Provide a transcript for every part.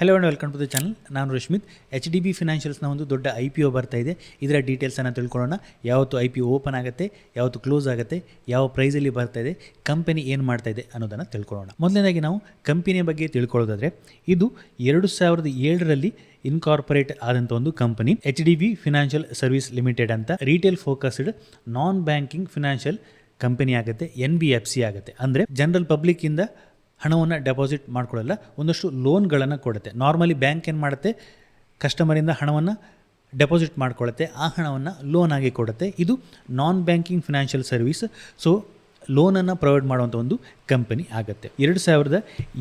Hello and welcome to the channel ನಾನು Rashmith. H D B ಫಿನಾನ್ಷಿಯಲ್ಸ್ನ ಒಂದು ದೊಡ್ಡ ಐ ಪಿ ಒ ಬರ್ತಾ ಇದೆ. ಇದರ ಡೀಟೇಲ್ಸನ್ನು ತಿಳ್ಕೊಳ್ಳೋಣ. ಯಾವತ್ತು ಐ ಪಿ ಓಪನ್ ಆಗುತ್ತೆ, ಯಾವತ್ತು ಕ್ಲೋಸ್ ಆಗುತ್ತೆ, ಯಾವ ಪ್ರೈಸಲ್ಲಿ ಬರ್ತಾ ಇದೆ ಕಂಪನಿ ಏನು ಮಾಡ್ತಾ ಇದೆ ಅನ್ನೋದನ್ನು ತಿಳ್ಕೊಳ್ಳೋಣ. ಮೊದಲನೇದಾಗಿ ನಾವು ಕಂಪನಿಯ ಬಗ್ಗೆ ತಿಳ್ಕೊಳ್ಳೋದಾದರೆ, ಇದು ಎರಡು ಸಾವಿರದ ಏಳರಲ್ಲಿ ಇನ್ಕಾರ್ಪೊರೇಟ್ ಆದಂಥ ಒಂದು company H D B financial service limited ಅಂತ retail focused non banking financial company ಆಗುತ್ತೆ ಎನ್ ಬಿ ಎಫ್ ಸಿ ಆಗುತ್ತೆ. ಅಂದರೆ ಜನರಲ್ ಪಬ್ಲಿಕ್ಕಿಂದ ಹಣವನ್ನು ಡೆಪಾಸಿಟ್ ಮಾಡಿಕೊಳ್ಳಲ್ಲ, ಒಂದಷ್ಟು ಲೋನ್ಗಳನ್ನು ಕೊಡುತ್ತೆ. ನಾರ್ಮಲಿ ಬ್ಯಾಂಕ್ ಏನು ಮಾಡುತ್ತೆ? ಕಸ್ಟಮರಿಂದ ಹಣವನ್ನು ಡೆಪಾಸಿಟ್ ಮಾಡಿಕೊಳ್ಳುತ್ತೆ, ಆ ಹಣವನ್ನು ಲೋನ್ ಆಗಿ ಕೊಡುತ್ತೆ. ಇದು non banking financial service so ಲೋನನ್ನು ಪ್ರೊವೈಡ್ ಮಾಡುವಂಥ ಒಂದು ಕಂಪನಿ ಆಗುತ್ತೆ. ಎರಡು ಸಾವಿರದ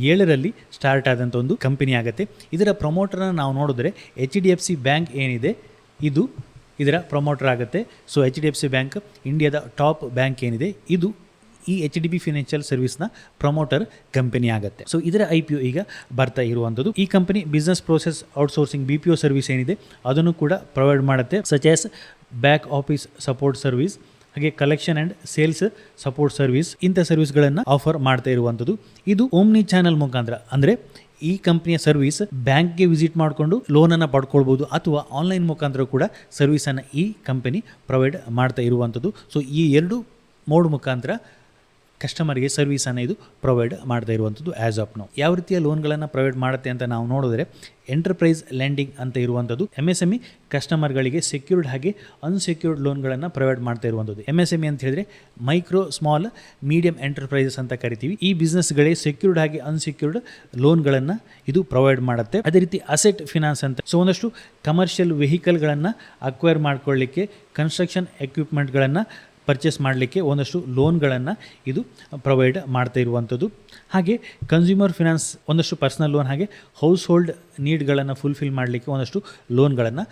ಏಳರಲ್ಲಿ ಸ್ಟಾರ್ಟ್ ಆದಂಥ ಒಂದು ಕಂಪನಿ ಆಗುತ್ತೆ. ಇದರ ಪ್ರಮೋಟರನ್ನು ನಾವು ನೋಡಿದ್ರೆ H D F C bank ಏನಿದೆ? ಇದು ಇದರ ಪ್ರಮೋಟರ್ ಆಗುತ್ತೆ. So H D F C bank ಇಂಡಿಯಾದ ಟಾಪ್ ಬ್ಯಾಂಕ್ ಏನಿದೆ? ಇದು ಈ ಎಚ್ ಡಿ ಬಿ ಫಿನಾನ್ಷಿಯಲ್ ಸರ್ವಿಸ್ನ ಪ್ರಮೋಟರ್ ಕಂಪನಿ ಆಗುತ್ತೆ. ಸೊ ಇದರ ಐ ಪಿ ಒ ಈಗ ಬರ್ತಾ ಇರುವಂಥದ್ದು. ಈ company business process outsourcing B P O service ಏನಿದೆ, ಅದನ್ನು ಕೂಡ ಪ್ರೊವೈಡ್ ಮಾಡುತ್ತೆ such as back office support service ಹಾಗೆ collection and sales support service ಇಂಥ ಸರ್ವಿಸ್ಗಳನ್ನು ಆಫರ್ ಮಾಡ್ತಾ ಇರುವಂಥದ್ದು. ಇದು ಓಮ್ನಿ ಚಾನಲ್ ಮುಖಾಂತರ, ಅಂದರೆ ಈ ಕಂಪ್ನಿಯ ಸರ್ವಿಸ್ ಬ್ಯಾಂಕ್ಗೆ ವಿಸಿಟ್ ಮಾಡಿಕೊಂಡು ಲೋನನ್ನು ಪಡ್ಕೊಳ್ಬೋದು, ಅಥವಾ ಆನ್ಲೈನ್ ಮುಖಾಂತರ ಕೂಡ ಸರ್ವಿಸನ್ನು ಈ ಕಂಪನಿ ಪ್ರೊವೈಡ್ ಮಾಡ್ತಾ ಇರುವಂಥದ್ದು. ಸೊ ಈ ಎರಡು ಮೋಡ್ ಮುಖಾಂತರ ಕಸ್ಟಮರ್ಗೆ ಸರ್ವಿಸನ್ನು ಇದು ಪ್ರೊವೈಡ್ ಮಾಡ್ತಾ ಇರುವಂಥದ್ದು ಆ್ಯಸ್ ಆಫ್ ನೋ ಯಾವ ರೀತಿಯ ಲೋನ್ಗಳನ್ನು ಪ್ರೊವೈಡ್ ಮಾಡುತ್ತೆ ಅಂತ ನಾವು ನೋಡಿದ್ರೆ ಎಂಟರ್ಪ್ರೈಸ್ ಲ್ಯಾಂಡಿಂಗ್ ಅಂತ ಇರುವಂಥದ್ದು ಎಂ ಎಸ್ ಎಂ ಇ ಕಸ್ಟಮರ್ಗಳಿಗೆ ಸೆಕ್ಯೂರ್ಡ್ ಹಾಗೆ ಅನ್ಸೆಕ್ಯೂರ್ಡ್ ಲೋನ್ಗಳನ್ನು ಪ್ರೊವೈಡ್ ಮಾಡ್ತಾ ಇರುವಂಥದ್ದು ಎಂ ಎಸ್ ಎಂ ಇ ಅಂತ ಹೇಳಿದ್ರೆ ಮೈಕ್ರೋ ಸ್ಮಾಲ್ ಮೀಡಿಯಂ ಎಂಟರ್ಪ್ರೈಸಸ್ ಅಂತ ಕರಿತೀವಿ. ಈ ಬಿಸ್ನೆಸ್ಗಳೇ ಸೆಕ್ಯೂರ್ಡ್ ಹಾಗೆ ಅನ್ಸೆಕ್ಯೂರ್ಡ್ ಲೋನ್ಗಳನ್ನು ಇದು ಪ್ರೊವೈಡ್ ಮಾಡುತ್ತೆ. ಅದೇ ರೀತಿ ಅಸೆಟ್ ಫಿನಾನ್ಸ್ ಅಂತ. ಸೊ ಒಂದಷ್ಟು ಕಮರ್ಷಿಯಲ್ ವೆಹಿಕಲ್ಗಳನ್ನು ಅಕ್ವೈರ್ ಮಾಡ್ಕೊಳ್ಳಿಕ್ಕೆ ಕನ್ಸ್ಟ್ರಕ್ಷನ್ ಎಕ್ವಿಪ್ಮೆಂಟ್ಗಳನ್ನು ಪರ್ಚೇಸ್ ಮಾಡಲಿಕ್ಕೆ ಒಂದಷ್ಟು ಲೋನ್ಗಳನ್ನು ಇದು ಪ್ರೊವೈಡ್ ಮಾಡ್ತಾ ಇರುವಂಥದ್ದು ಹಾಗೆ ಕನ್ಸ್ಯೂಮರ್ ಫಿನಾನ್ಸ್ ಒಂದಷ್ಟು ಪರ್ಸನಲ್ ಲೋನ್ ಹಾಗೆ ಹೌಸ್ ಹೋಲ್ಡ್ ನೀಡ್ಗಳನ್ನು ಫುಲ್ಫಿಲ್ ಮಾಡಲಿಕ್ಕೆ ಒಂದಷ್ಟು ಲೋನ್ಗಳನ್ನು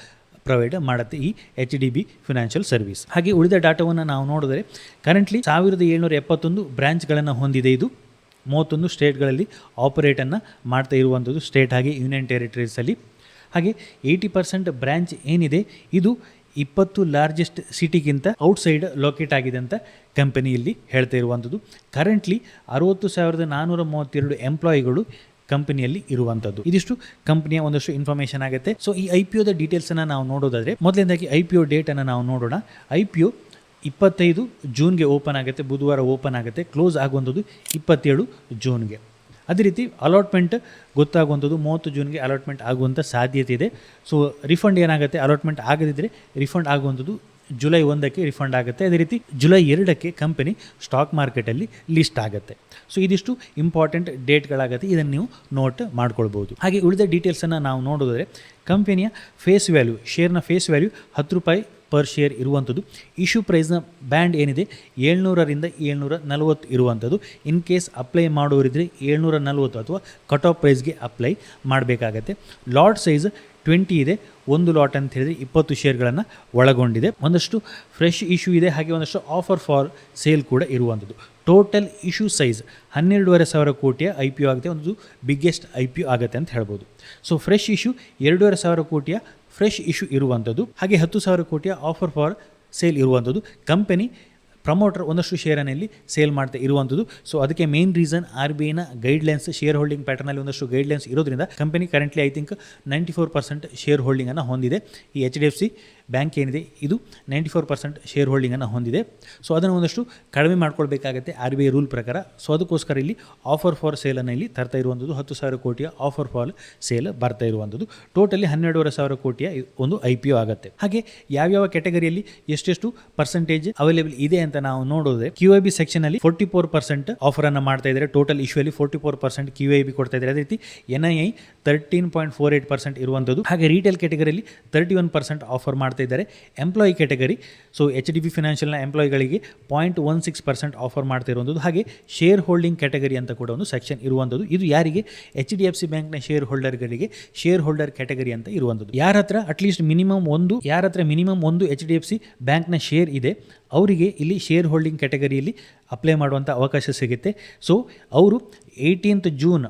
ಪ್ರೊವೈಡ್ ಮಾಡುತ್ತೆ ಈ H D B financial service ಹಾಗೆ ಉಳಿದ ಡಾಟಾವನ್ನು ನಾವು ನೋಡಿದರೆ ಕರೆಂಟ್ಲಿ ಸಾವಿರದ ಏಳ್ನೂರ ಎಪ್ಪತ್ತೊಂದು ಬ್ರ್ಯಾಂಚ್ಗಳನ್ನು ಹೊಂದಿದೆ ಇದು. ಮೂವತ್ತೊಂದು ಸ್ಟೇಟ್ಗಳಲ್ಲಿ ಆಪರೇಟನ್ನು ಮಾಡ್ತಾ ಇರುವಂಥದ್ದು ಸ್ಟೇಟ್ ಹಾಗೆ ಯೂನಿಯನ್ ಟೆರಿಟರೀಸಲ್ಲಿ ಹಾಗೆ ಏಯ್ಟಿ ಪರ್ಸೆಂಟ್ ಬ್ರ್ಯಾಂಚ್ ಏನಿದೆ, ಇದು ಇಪ್ಪತ್ತು ಲಾರ್ಜೆಸ್ಟ್ ಸಿಟಿಗಿಂತ ಔಟ್ಸೈಡ್ ಲೊಕೇಟ್ ಆಗಿದೆ ಅಂತ ಕಂಪನಿಯಲ್ಲಿ ಹೇಳ್ತಾ ಇರುವಂಥದ್ದು. ಕರೆಂಟ್ಲಿ ಅರುವತ್ತು ಸಾವಿರದ ನಾನ್ನೂರ ಮೂವತ್ತೆರಡು ಎಂಪ್ಲಾಯಿಗಳು ಕಂಪನಿಯಲ್ಲಿ ಇರುವಂಥದ್ದು. ಇದಿಷ್ಟು ಕಂಪನಿಯ ಒಂದಷ್ಟು ಇನ್ಫಾರ್ಮೇಷನ್ ಆಗುತ್ತೆ. ಸೊ ಈ ಐ ಪಿ ಒದ ಡೀಟೇಲ್ಸನ್ನು ನಾವು ನೋಡೋದಾದರೆ ಮೊದಲನೇದಾಗಿ ಐ ಪಿ ಒ ಡೇಟನ್ನು ನಾವು ನೋಡೋಣ. ಐ ಪಿ ಒ ಇಪ್ಪತ್ತೈದು ಜೂನ್ಗೆ ಓಪನ್ ಆಗುತ್ತೆ, ಬುಧವಾರ ಓಪನ್ ಆಗುತ್ತೆ ಕ್ಲೋಸ್ ಆಗುವಂಥದ್ದು ಇಪ್ಪತ್ತೇಳು ಜೂನ್ಗೆ ಅದೇ ರೀತಿ ಅಲಾಟ್ಮೆಂಟ್ ಗೊತ್ತಾಗುವಂಥದ್ದು ಮೂವತ್ತು ಜೂನ್ಗೆ ಅಲಾಟ್ಮೆಂಟ್ ಆಗುವಂಥ ಸಾಧ್ಯತೆ ಇದೆ. ಸೊ ರಿಫಂಡ್ ಏನಾಗುತ್ತೆ? ಅಲಾಟ್ಮೆಂಟ್ ಆಗದಿದ್ದರೆ ರಿಫಂಡ್ ಆಗುವಂಥದ್ದು ಜುಲೈ ಒಂದಕ್ಕೆ ರಿಫಂಡ್ ಆಗುತ್ತೆ. ಅದೇ ರೀತಿ ಜುಲೈ ಎರಡಕ್ಕೆ ಕಂಪನಿ ಸ್ಟಾಕ್ ಮಾರ್ಕೆಟಲ್ಲಿ ಲಿಸ್ಟ್ ಆಗುತ್ತೆ. ಸೊ ಇದಿಷ್ಟು ಇಂಪಾರ್ಟೆಂಟ್ ಡೇಟ್ಗಳಾಗುತ್ತೆ ಇದನ್ನು ನೀವು ನೋಟ್ ಮಾಡ್ಕೊಳ್ಬೋದು. ಹಾಗೆ ಉಳಿದ ಡೀಟೇಲ್ಸನ್ನು ನಾವು ನೋಡಿದ್ರೆ ಕಂಪನಿಯ ಫೇಸ್ ವ್ಯಾಲ್ಯೂ ಶೇರ್ನ ಫೇಸ್ ವ್ಯಾಲ್ಯೂ ಹತ್ತು ರೂಪಾಯಿ ಪರ್ ಶೇರ್ ಇರುವಂಥದ್ದು. ಇಶ್ಯೂ ಪ್ರೈಸ್ನ ಬ್ಯಾಂಡ್ ಏನಿದೆ? ಏಳ್ನೂರರಿಂದ ಏಳ್ನೂರ ನಲವತ್ತು ಇರುವಂಥದ್ದು. ಇನ್ ಕೇಸ್ ಅಪ್ಲೈ ಮಾಡೋರಿದ್ದರೆ ಏಳ್ನೂರ ನಲವತ್ತು ಅಥವಾ ಕಟ್ ಆಫ್ ಪ್ರೈಸ್ಗೆ ಅಪ್ಲೈ ಮಾಡಬೇಕಾಗತ್ತೆ. ಲಾಟ್ ಸೈಜ್ ಟ್ವೆಂಟಿ ಇದೆ. ಒಂದು ಲಾಟ್ ಅಂತ ಹೇಳಿದರೆ ಇಪ್ಪತ್ತು ಶೇರ್ಗಳನ್ನು ಒಳಗೊಂಡಿದೆ. ಒಂದಷ್ಟು ಫ್ರೆಶ್ ಇಶ್ಯೂ ಇದೆ. ಹಾಗೆ ಒಂದಷ್ಟು ಆಫರ್ ಫಾರ್ ಸೇಲ್ ಕೂಡ ಇರುವಂಥದ್ದು. ಟೋಟಲ್ ಇಶ್ಯೂ ಸೈಜ್ ಹನ್ನೆರಡೂವರೆ ಸಾವಿರ ಕೋಟಿಯ ಐ ಪಿ ಯು ಆಗುತ್ತೆ. ಒಂದು ಬಿಗ್ಗೆಸ್ಟ್ ಐ ಪಿ ಯು ಆಗುತ್ತೆ ಅಂತ ಹೇಳ್ಬೋದು. ಸೊ ಫ್ರೆಶ್ ಇಶ್ಯೂ ಎರಡೂವರೆ ಸಾವಿರ ಕೋಟಿಯ ಫ್ರೆಶ್ ಇಶ್ಯೂ ಇರುವಂಥದ್ದು ಹಾಗೆ ಹತ್ತು ಸಾವಿರ ಕೋಟಿಯ ಆಫರ್ ಫಾರ್ ಸೇಲ್ ಇರುವಂಥದ್ದು ಕಂಪನಿ ಪ್ರಮೋಟರ್ ಒಂದಷ್ಟು ಶೇರನಲ್ಲಿ ಸೇಲ್ ಮಾಡ್ತಾ ಇರುವಂಥದ್ದು ಸೊ ಅದಕ್ಕೆ ಮೇನ್ ರೀಸನ್ ಆರ್ ಬಿ ಐನ ಗೈಡ್ಲೈನ್ಸ್ ಶೇರ್ ಹೋಲ್ಡಿಂಗ್ ಪ್ಯಾಟರ್ನಲ್ಲಿ ಒಂದಷ್ಟು ಗೈಡ್ಲೈನ್ಸ್ ಇರೋದ್ರಿಂದ company currently I think ninety four percent share ಹೋಲ್ಡಿಂಗನ್ನು ಹೊಂದಿದೆ. ಈ H D F C bank ಏನಿದೆ, ಇದು ನೈಂಟಿ ಫೋರ್ ಪರ್ಸೆಂಟ್ ಶೇರ್ ಹೋಲ್ಡಿಂಗನ್ನು ಹೊಂದಿದೆ. ಸೊ ಅದನ್ನು ಒಂದಷ್ಟು ಕಡಿಮೆ ಮಾಡ್ಕೊಳ್ಬೇಕಾಗತ್ತೆ ಆರ್ ಬಿ ಐ ರೂಲ್ ಪ್ರಕಾರ. ಸೊ ಅದಕ್ಕೋಸ್ಕರ ಇಲ್ಲಿ ಆಫರ್ ಫಾರ್ ಸೇಲನ್ನು ಇಲ್ಲಿ ತರ್ತಾ ಇರುವಂಥದ್ದು ಹತ್ತು ಸಾವಿರ ಕೋಟಿಯ ಆಫರ್ ಫಾರ್ ಸೇಲ್ ಬರ್ತಾ ಇರುವಂಥದ್ದು. ಟೋಟಲಿ ಹನ್ನೆರಡೂವರೆ ಸಾವಿರ ಕೋಟಿಯ ಒಂದು ಐ ಪಿ ಒ ಆಗುತ್ತೆ. ಹಾಗೆ ಯಾವ್ಯಾವ ಕ್ಯಾಟಗರಿಯಲ್ಲಿ ಎಷ್ಟೆಷ್ಟು ಪರ್ಸೆಂಟೇಜ್ ಅವೈಲೇಬಲ್ ಇದೆ ಅಂತ ನಾವು ನೋಡೋದ್ರೆ ಕ್ಯೂ ಐ ಬಿ ಸೆಕ್ಷನ್ ಅಲ್ಲಿ ಫೋರ್ಟಿ ಫೋರ್ ಪರ್ಸೆಂಟ್ ಆಫರ್ ಅನ್ನು ಮಾಡ್ತಾ ಇದ್ದಾರೆ. ಟೋಟಲ್ ಇಶ್ಯೂ ಅಲ್ಲಿ forty four percent Q I B ಕೊಡ್ತಾ ಇದ್ದಾರೆ. ಅದೇ ರೀತಿ N I I thirteen point four eight percent ಇರುವಂಥದ್ದು. ಹಾಗೆ ರಿಟೇಲ್ ಕೆಟಗರಿಯಲ್ಲಿ ತರ್ಟಿ ಒನ್ ಪರ್ಸೆಂಟ್ ಆಫರ್ ಮಾಡ್ತಾ ಇದ್ದಾರೆ. Employee category so H D B ಫಿನಾನ್ಷಿಯಲ್ನ ಎಂಪ್ಲಾಯಿಗಳಿಗೆ point one six percent offer ಮಾಡ್ತಾ ಇರುವಂಥದ್ದು ಹಾಗೆ ಶೇರ್ ಹೋಲ್ಡಿಂಗ್ ಕೆಟಗರಿ ಅಂತ ಕೂಡ ಒಂದು ಸೆಕ್ಷನ್ ಇರುವಂಥದ್ದು ಇದು ಯಾರಿಗೆ? ಎಚ್ ಡಿ ಎಫ್ ಸಿ ಬ್ಯಾಂಕ್ನ ಶೇರ್ ಹೋಲ್ಡರ್ಗಳಿಗೆ ಶೇರ್ ಹೋಲ್ಡರ್ ಕೆಟಗರಿ ಅಂತ ಇರುವಂಥದ್ದು ಯಾರ ಹತ್ರ? ಅಟ್ಲೀಸ್ಟ್ ಮಿನಿಮಮ್ ಒಂದು, ಯಾರ ಹತ್ರ ಮಿನಿಮಮ್ ಒಂದು ಎಚ್ ಡಿ ಎಫ್ ಸಿ ಬ್ಯಾಂಕ್ನ ಶೇರ್ ಇದೆ, ಅವರಿಗೆ ಇಲ್ಲಿ ಶೇರ್ ಹೋಲ್ಡಿಂಗ್ ಕ್ಯಾಟಗರಿಯಲ್ಲಿ ಅಪ್ಲೈ ಮಾಡುವಂಥ ಅವಕಾಶ ಸಿಗುತ್ತೆ. ಸೊ ಅವರು ಏಯ್ಟೀನ್ತ್ ಜೂನ್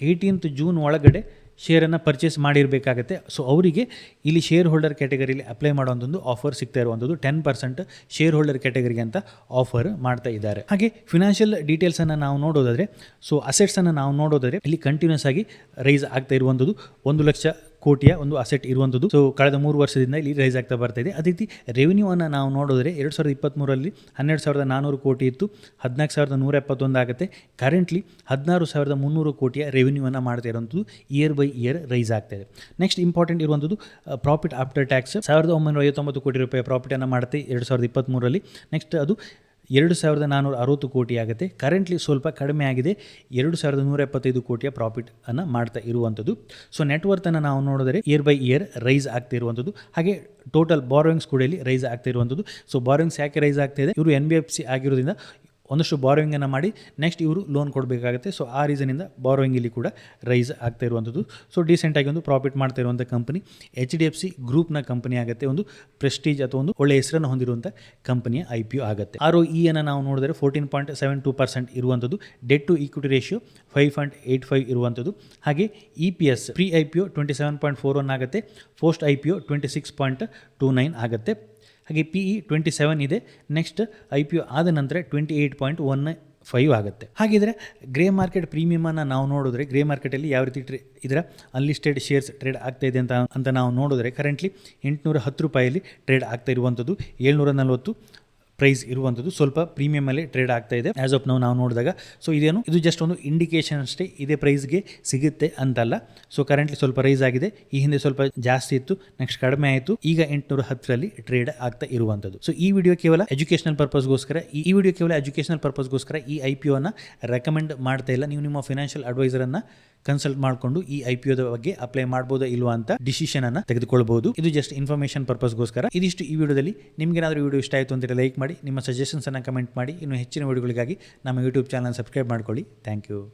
ಏಯ್ಟೀನ್ತ್ ಜೂನ್ ಒಳಗಡೆ ಶೇರನ್ನು ಪರ್ಚೇಸ್ ಮಾಡಿರಬೇಕಾಗತ್ತೆ. ಸೊ ಅವರಿಗೆ ಇಲ್ಲಿ ಶೇರ್ ಹೋಲ್ಡರ್ ಕ್ಯಾಟಗರಿಲಿ ಅಪ್ಲೈ ಮಾಡುವಂಥದ್ದು ಆಫರ್ ಸಿಗ್ತಾ ಇರುವಂಥದ್ದು ಟೆನ್ ಪರ್ಸೆಂಟ್ ಶೇರ್ ಹೋಲ್ಡರ್ ಕ್ಯಾಟಗರಿಗೆ ಅಂತ ಆಫರ್ ಮಾಡ್ತಾ ಇದ್ದಾರೆ. ಹಾಗೆ ಫಿನಾನ್ಷಿಯಲ್ ಡೀಟೇಲ್ಸನ್ನು ನಾವು ನೋಡೋದಾದರೆ ಸೊ ಅಸೆಟ್ಸನ್ನು ನಾವು ನೋಡೋದಾದರೆ, ಇಲ್ಲಿ ಕಂಟಿನ್ಯೂಸ್ ಆಗಿ ರೈಸ್ ಆಗ್ತಾ ಇರುವಂಥದ್ದು ಒಂದು ಲಕ್ಷ ಕೋಟಿಯ ಒಂದು ಅಸೆಟ್ ಇರುವಂಥದ್ದು ಸೊ ಕಳೆದ ಮೂರು ವರ್ಷದಿಂದ ಇಲ್ಲಿ ರೈಸ್ ಆಗ್ತಾ ಬರ್ತಾ ಇದೆ. ಅದೇ ರೀತಿ ರೆವಿನ್ಯೂ ಅನ್ನು ನಾವು ನೋಡಿದ್ರೆ ಎರಡು ಸಾವಿರದ ಇಪ್ಪತ್ತ್ಮೂರಲ್ಲಿ ಹನ್ನೆರಡು ಸಾವಿರದ ನಾನ್ನೂರು ಕೋಟಿ ಇತ್ತು. ಹದಿನಾಲ್ಕು ಸಾವಿರದ ನೂರ ಎಪ್ಪತ್ತೊಂದು ಆಗುತ್ತೆ. ಕರೆಂಟ್ಲಿ ಹದಿನಾರು ಸಾವಿರದ ಮುನ್ನೂರು ಕೋಟಿಯ ರೆವಿನ್ಯೂವನ್ನು ಮಾಡ್ತಾ ಇರುವಂಥದ್ದು ಇಯರ್ ಬೈ ಇಯರ್ ರೈಸ್ ಆಗ್ತಾ ಇದೆ. ನೆಕ್ಸ್ಟ್ ಇಂಪಾರ್ಟೆಂಟ್ ಇರುವಂಥದ್ದು ಪ್ರಾಫಿಟ್ ಆಫ್ಟರ್ ಟ್ಯಾಕ್ಸ್ ಸಾವಿರದ ಒಂಬೈನೂರ ಐವತ್ತೊಂಬತ್ತು ಕೋಟಿ ರೂಪಾಯಿ ಪ್ರಾಫಿಟನ್ನು ಮಾಡುತ್ತೆ ಎರಡು ಸಾವಿರದ ಇಪ್ಪತ್ತ್ಮೂರರಲ್ಲಿ ನೆಕ್ಸ್ಟ್ ಅದು ಎರಡು ಸಾವಿರದ ನಾನ್ನೂರ ಅರವತ್ತು ಕೋಟಿ ಆಗುತ್ತೆ. ಕರೆಂಟ್ಲಿ ಸ್ವಲ್ಪ ಕಡಿಮೆ ಆಗಿದೆ. ಎರಡು ಸಾವಿರದ ನೂರ ಎಪ್ಪತ್ತೈದು ಕೋಟಿಯ ಪ್ರಾಫಿಟ್ ಅನ್ನು ಮಾಡ್ತಾ ಇರುವಂಥದ್ದು. ಸೊ ನೆಟ್ವರ್ತನ್ನು ನಾವು ನೋಡಿದರೆ ಇಯರ್ ಬೈ ಇಯರ್ ರೈಸ್ ಆಗ್ತಾ ಇರುವಂಥದ್ದು. ಹಾಗೆ ಟೋಟಲ್ ಬಾರೋಯಿಂಗ್ಸ್ ಕೂಡ ಇಲ್ಲಿ ರೈಸ್ ಆಗ್ತಾ ಇರುವಂಥದ್ದು. ಸೊ ಬಾರೋಯಿಂಗ್ಸ್ ಯಾಕೆ ರೈಸ್ ಆಗ್ತಾ ಇದೆ? ಇವರು ಎನ್ ಬಿ ಎಫ್ ಸಿ ಆಗಿರೋದ್ರಿಂದ ಒಂದಷ್ಟು ಬಾರೋಯಿಂಗನ್ನು ಮಾಡಿ ನೆಕ್ಸ್ಟ್ ಇವರು ಲೋನ್ ಕೊಡಬೇಕಾಗುತ್ತೆ. ಸೊ ಆ ರೀಸನಿಂದ ಬಾರೋಯಿಂಗ್ ಇಲ್ಲಿ ಕೂಡ ರೈಸ್ ಆಗ್ತಾ ಇರುವಂಥದ್ದು ಸೊ ಡೀಸೆಂಟಾಗಿ ಒಂದು ಪ್ರಾಫಿಟ್ ಮಾಡ್ತಾ ಇರುವಂಥ company H D F C ಗ್ರೂಪ್ನ ಕಂಪನಿ ಆಗುತ್ತೆ. ಒಂದು ಪ್ರೆಸ್ಟೀಜ್ ಅಥವಾ ಒಂದು ಒಳ್ಳೆಯ ಹೆಸರನ್ನು ಹೊಂದಿರುವಂಥ ಕಂಪನಿಯ ಐ ಪಿ ಯು ಆಗುತ್ತೆ. ಆರ್ ಒ ಇ ಅನ್ನು ನಾವು ನೋಡಿದರೆ fourteen point seven two percent ಇರುವಂಥದ್ದು debt to equity ratio five point eight five ಇರುವಂಥದ್ದು ಹಾಗೆ E P S pre I P U twenty seven point four one ಆಗುತ್ತೆ. Post I P U twenty six point two nine ಆಗುತ್ತೆ. ಹಾಗೆ P E twenty seven ಇದೆ. Next I P O ಆದ ನಂತರ twenty eight point one five ಆಗುತ್ತೆ. ಹಾಗಿದ್ರೆ grey market ಪ್ರೀಮಿಯಮನ್ನು ನಾವು ನೋಡಿದ್ರೆ ಗ್ರೇ ಮಾರ್ಕೆಟಲ್ಲಿ ಯಾವ ರೀತಿ ಟ್ರೇ ಇದರ ಅನ್ಲಿಸ್ಟೆಡ್ ಶೇರ್ಸ್ ಟ್ರೇಡ್ ಆಗ್ತಾ ಇದೆ ಅಂತ ಅಂತ ನಾವು ನೋಡಿದ್ರೆ ಕರೆಂಟ್ಲಿ ಎಂಟುನೂರ ಹತ್ತು ರೂಪಾಯಲ್ಲಿ ಟ್ರೇಡ್ ಆಗ್ತಾ ಇರುವಂಥದ್ದು, ಏಳ್ನೂರ ನಲವತ್ತು ಪ್ರೈಸ್ ಇರುವಂಥದ್ದು ಸ್ವಲ್ಪ ಪ್ರೀಮಿಯಮಲ್ಲಿ ಟ್ರೇಡ್ ಆಗ್ತಾ ಇದೆ. ಆಸ್ ಆಫ್ ನಾವು ನಾವು ನೋಡಿದಾಗ ಸೊ ಇದೇನು, ಇದು ಜಸ್ಟ್ ಒಂದು ಇಂಡಿಕೇಶನ್ ಅಷ್ಟೇ ಇದೇ ಪ್ರೈಸ್ಗೆ ಸಿಗುತ್ತೆ ಅಂತಲ್ಲ. ಸೊ ಕರೆಂಟ್ಲಿ ಸ್ವಲ್ಪ ರೈಸ್ ಆಗಿದೆ. ಈ ಹಿಂದೆ ಸ್ವಲ್ಪ ಜಾಸ್ತಿ ಇತ್ತು ನೆಕ್ಸ್ಟ್ ಕಡಿಮೆ ಆಯಿತು. ಈಗ ಎಂಟುನೂರ ಹತ್ತರಲ್ಲಿ ಟ್ರೇಡ್ ಆಗ್ತಾ ಇರುವಂಥದ್ದು ಸೊ ಈ ವಿಡಿಯೋ ಕೇವಲ ಎಜುಕೇಷನಲ್ ಪರ್ಪಸ್ಗೋಸ್ಕರ ಈ ವಿಡಿಯೋ ಕೇವಲ ಎಜುಕೇಷನಲ್ ಪರ್ಪಸ್ಗೋಸ್ಕರ ಈ ಐ ಪಿ ಒನ ರೆಕಮೆಂಡ್ ಮಾಡ್ತಾ ಇಲ್ಲ. ನೀವು ನಿಮ್ಮ ಫಿನಾನ್ಷಿಯಲ್ ಅಡ್ವೈಸರನ್ನು ಕನ್ಸಲ್ಟ್ ಮಾಡಿಕೊಂಡು ಈ ಐ ಪಿ ಬಗ್ಗೆ ಅಪ್ಲೈ ಮಾಡಬಹುದು ಇಲ್ವಾ ಅಂತ ಡಿಸಿಷನ್ ಅನ್ನ ತೆಗೆದುಕೊಳ್ಳಬಹುದು ಇದು ಜಸ್ಟ್ ಇನ್ಫಾರ್ಮೇಷನ್ ಪರ್ಪಸ್ಗೋಸ್ಕರ ಇದಿಷ್ಟು ಈ ವಿಡಿಯೋದಲ್ಲಿ. ನಿಮ್ಗೆ ಏನಾದರೂ ವಿಡಿಯೋ ಇಷ್ಟ ಆಯಿತು ಅಂತ ಲೈಕ್ ಮಾಡಿ, ನಿಮ್ಮ ಸಜೆಷನ್ಸ್ ಅನ್ನ ಕಮೆಂಟ್ ಮಾಡಿ. ಇನ್ನು ಹೆಚ್ಚಿನ ವಿಡಿಯೋಗಳಿಗಾಗಿ ನಮ್ಮ ಯೂಟ್ಯೂಬ್ ಚಾನಲ್ ಸಬ್ಸ್ಕ್ರೈಬ್ ಮಾಡ್ಕೊಳ್ಳಿ. Thank you